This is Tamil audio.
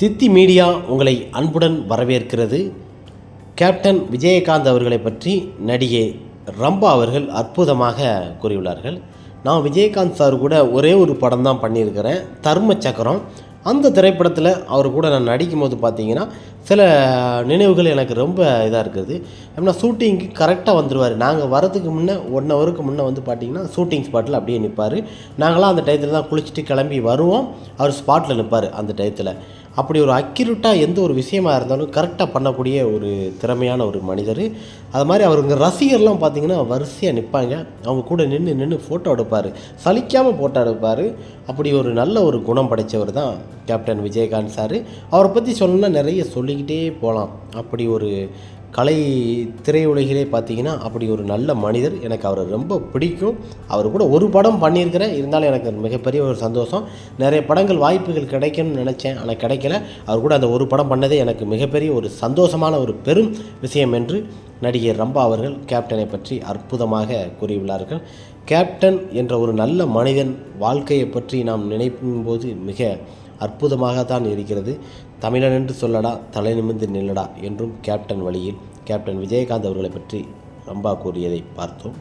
தித்தி மீடியா உங்களை அன்புடன் வரவேற்கிறது. கேப்டன் விஜயகாந்த் அவர்களை பற்றி நடிகை ரம்பா அவர்கள் அற்புதமாக கூறியுள்ளார்கள். நான் விஜயகாந்த் சார் கூட ஒரே ஒரு படம் தான் பண்ணியிருக்கிறேன் தர்ம சக்கரம். அந்த திரைப்படத்தில் அவர் கூட நான் நடிக்கும் போது பார்த்தீங்கன்னா சில நினைவுகள் எனக்கு ரொம்ப இதாக இருக்குது. ஏன்னா ஷூட்டிங்க்கு கரெக்டாக வந்துடுவார் நாங்கள் வரதுக்கு முன்னே ஒன் ஹவருக்கு முன்னே வந்து பார்த்தீங்கன்னா ஷூட்டிங் ஸ்பாட்டில் அப்படியே நிற்பார் நாங்களாம் அந்த டயத்தில் தான் குளிச்சுட்டு கிளம்பி வருவோம். அவர் ஸ்பாட்டில் நிற்பார் அந்த டயத்தில் அப்படி ஒரு அக்யூரேட்டாக எந்த ஒரு விஷயமா இருந்தாலும் கரெக்டாக பண்ணக்கூடிய ஒரு திறமையான ஒரு மனிதர். அது மாதிரி அவருங்க ரசிகர்லாம் பார்த்தீங்கன்னா வரிசையாக நிற்பாங்க அவங்க கூட நின்று நின்று ஃபோட்டோ எடுப்பார். சலிக்காமல் ஃபோட்டோ எடுப்பார். அப்படி ஒரு நல்ல ஒரு குணம் படைத்தவர் தான் கேப்டன் விஜயகாந்த் சார். அவரை பற்றி சொல்லணும்னா நிறைய சொல்லிக்கிட்டே போகலாம் அப்படி ஒரு கலை திரையுலகிலே பார்த்தீங்கன்னா அப்படி ஒரு நல்ல மனிதர். எனக்கு அவரை ரொம்ப பிடிக்கும். அவர் கூட ஒரு படம் பண்ணியிருக்கிறேன். இருந்தாலும் எனக்கு மிகப்பெரிய ஒரு சந்தோஷம். நிறைய படங்கள் வாய்ப்புகள் கிடைக்கும்னு நினச்சேன். ஆனால் கிடைக்கல. அவர் கூட அந்த ஒரு படம் பண்ணதே எனக்கு மிகப்பெரிய ஒரு சந்தோஷமான ஒரு பெரும் விஷயம் என்று நடிகை ரம்பா அவர்கள் கேப்டனை பற்றி அற்புதமாக கூறியுள்ளார்கள். கேப்டன் என்ற ஒரு நல்ல மனிதன் வாழ்க்கையை பற்றி நாம் நினைக்கும் போது மிக அற்புதமாகத்தான் இருக்கிறது. தமிழன் என்று சொல்லடா தலை நிமிர்ந்து நில்லடா என்றும் கேப்டன் வழியில் கேப்டன் விஜயகாந்த் அவர்களை பற்றி ரம்பா கூறியதை பார்த்தோம்.